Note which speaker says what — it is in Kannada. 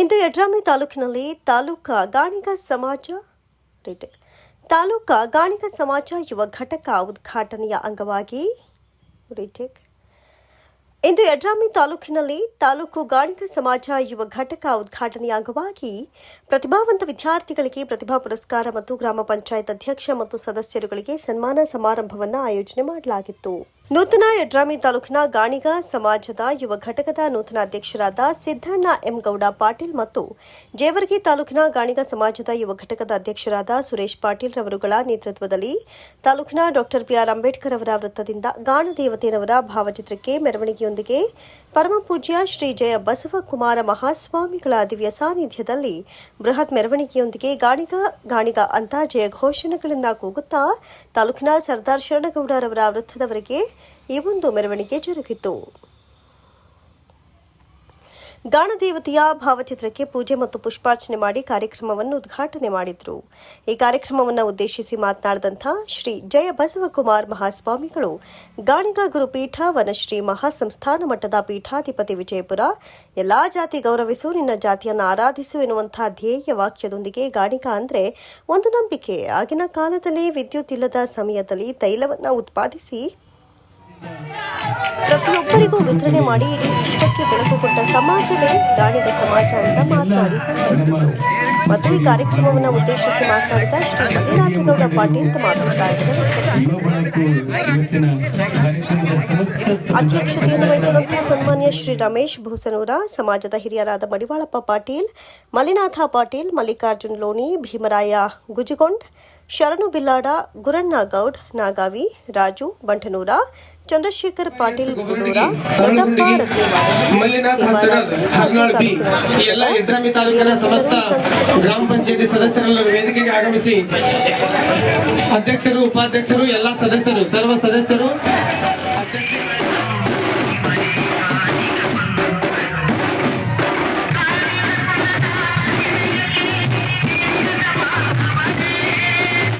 Speaker 1: ಇಂದು ಯಡ್ರಾಮಿ ತಾಲೂಕಿನಲ್ಲಿ ತಾಲೂಕಾ ಗಾಣಿಗ ಸಮಾಜ ತಾಲೂಕ ಗಾಣಿಗ ಸಮಾಜ ಯುವ ಘಟಕ ಉದ್ಘಾಟನೆಯ ಅಂಗವಾಗಿ ಇಂದು ಯಡ್ರಾಮಿ ತಾಲೂಕಿನಲ್ಲಿ ತಾಲೂಕು ಗಾಣಿಗ ಸಮಾಜ ಯುವ ಘಟಕ ಉದ್ಘಾಟನೆಯ ಅಂಗವಾಗಿ ಪ್ರತಿಭಾವಂತ ವಿದ್ಯಾರ್ಥಿಗಳಿಗೆ ಪ್ರತಿಭಾ ಪುರಸ್ಕಾರ ಮತ್ತು ಗ್ರಾಮ ಪಂಚಾಯತ್ ಅಧ್ಯಕ್ಷ ಮತ್ತು ಸದಸ್ಯರುಗಳಿಗೆ ಸನ್ಮಾನ ಸಮಾರಂಭವನ್ನು ಆಯೋಜನೆ ಮಾಡಲಾಗಿತ್ತು. ನೂತನ ಯಡ್ರಾಮಿ ತಾಲೂಕಿನ ಗಾಣಿಗ ಸಮಾಜದ ಯುವ ಘಟಕದ ನೂತನ ಅಧ್ಯಕ್ಷರಾದ ಸಿದ್ದಣ್ಣ ಎಂ ಗೌಡ ಪಾಟೀಲ್ ಮತ್ತು ಜೇವರ್ಗಿ ತಾಲೂಕಿನ ಗಾಣಿಗ ಸಮಾಜದ ಯುವ ಘಟಕದ ಅಧ್ಯಕ್ಷರಾದ ಸುರೇಶ್ ಪಾಟೀಲ್ ರವರುಗಳ ನೇತೃತ್ವದಲ್ಲಿ ತಾಲೂಕಿನ ಡಾಕ್ಟರ್ ಬಿಆರ್ ಅಂಬೇಡ್ಕರ್ ಅವರ ವೃತ್ತದಿಂದ ಗಾಣದೇವತೆಯವರ ಭಾವಚಿತ್ರಕ್ಕೆ ಮೆರವಣಿಗೆಯೊಂದಿಗೆ ಪರಮಪೂಜ್ಯ ಶ್ರೀ ಜಯ ಬಸವಕುಮಾರ ಮಹಾಸ್ವಾಮಿಗಳ ದಿವ್ಯ ಸಾನ್ನಿಧ್ಯದಲ್ಲಿ ಬೃಹತ್ ಮೆರವಣಿಗೆಯೊಂದಿಗೆ ಗಾಣಿಗ ಗಾಣಿಗ ಅಂತ ಜಯ ಘೋಷಣೆಗಳಿಂದ ಕೂಗುತ್ತಾ ತಾಲೂಕಿನ ಸರ್ದಾರ್ ಶರಣಗೌಡರವರ ವೃತ್ತದವರೆಗೆ ಈ ಒಂದು ಮೆರವಣಿಗೆ ಜರುಗಿತು. ಗಾಣದೇವತೆಯ ಭಾವಚಿತ್ರಕ್ಕೆ ಪೂಜೆ ಮತ್ತು ಪುಷ್ಪಾರ್ಚನೆ ಮಾಡಿ ಕಾರ್ಯಕ್ರಮವನ್ನು ಉದ್ಘಾಟನೆ ಮಾಡಿದರು. ಈ ಕಾರ್ಯಕ್ರಮವನ್ನು ಉದ್ದೇಶಿಸಿ ಮಾತನಾಡಿದಂಥ ಶ್ರೀ ಜಯ ಬಸವಕುಮಾರ್ ಮಹಾಸ್ವಾಮಿಗಳು, ಗಾಣಿಗ ಗುರುಪೀಠ, ವನಶ್ರೀ ಮಹಾಸಂಸ್ಥಾನ ಮಟ್ಟದ ಪೀಠಾಧಿಪತಿ ವಿಜಯಪುರ, ಎಲ್ಲಾ ಜಾತಿ ಗೌರವಿಸು, ನಿನ್ನ ಜಾತಿಯನ್ನು ಆರಾಧಿಸು ಎನ್ನುವಂತಹ ಧ್ಯೇಯ ವಾಕ್ಯದೊಂದಿಗೆ ಗಾಣಿಗ ಅಂದ್ರೆ ಒಂದು ನಂಬಿಕೆ. ಆಗಿನ ಕಾಲದಲ್ಲಿ ವಿದ್ಯುತ್ ಇಲ್ಲದ ಸಮಯದಲ್ಲಿ ತೈಲವನ್ನು ಉತ್ಪಾದಿಸಿ ಪ್ರತಿಯೊಬ್ಬರಿಗೂ ವಿತರಣೆ ಮಾಡಿ ಇಡೀ ವಿಶ್ವಕ್ಕೆ ಬೆಳಕು ಕೊಟ್ಟ ಸಮಾಜವೇ ದಾಳಿದ ಸಮಾಜ ಅಂತ ಮಾತನಾಡಿ ಸಂತೈಸಿದರು. ಕಾರ್ಯಕ್ರಮವನ್ನು ಉದ್ದೇಶಿಸಿ ಮಾತನಾಡಿದ ಶ್ರೀ ಮಲ್ಲಿನಾಥಗೌಡ ಪಾಟೀಲ್ ಮಾತನಾಡ್ತಾ ಅಧ್ಯಕ್ಷತೆಯನ್ನು ವಹಿಸಿದಂತಹ ಸನ್ಮಾನ್ಯ ಶ್ರೀ ರಮೇಶ್ ಭೂಸನೂರ, ಸಮಾಜದ ಹಿರಿಯರಾದ ಮಡಿವಾಳಪ್ಪ ಪಾಟೀಲ್, ಮಲ್ಲಿನಾಥ ಪಾಟೀಲ್, ಮಲ್ಲಿಕಾರ್ಜುನ್ ಲೋಣಿ, ಭೀಮರಾಯ ಗುಜುಗೊಂಡ್ ಶರಣು ಬಿಲ್ಲಾಡ ಗುರಣ್ಣ ಗೌಡ್ ನಾಗಾವಿ ರಾಜು ಬಂಠನೂರ ಚಂದ್ರಶೇಖರ್ ಪಾಟೀಲ್ ಗುಡೂರ ದೊಡ್ಡಪ್ಪ
Speaker 2: ಮಲ್ಲಿನಾಥ್ ಹಂಚನಾಳ್ ಹರ್ನಾಳ್ ಬಿ ಈ ಎಲ್ಲ ಯಡ್ರಾಮಿ ತಾಲೂಕಿನ ಸಮಸ್ತ ಗ್ರಾಮ ಪಂಚಾಯತಿ ಸದಸ್ಯರೆಲ್ಲರೂ ವೇದಿಕೆಗೆ ಆಗಮಿಸಿ ಅಧ್ಯಕ್ಷರು ಉಪಾಧ್ಯಕ್ಷರು ಎಲ್ಲ ಸದಸ್ಯರು ಸರ್ವ ಸದಸ್ಯರು ಅಧ್ಯಕ್ಷರು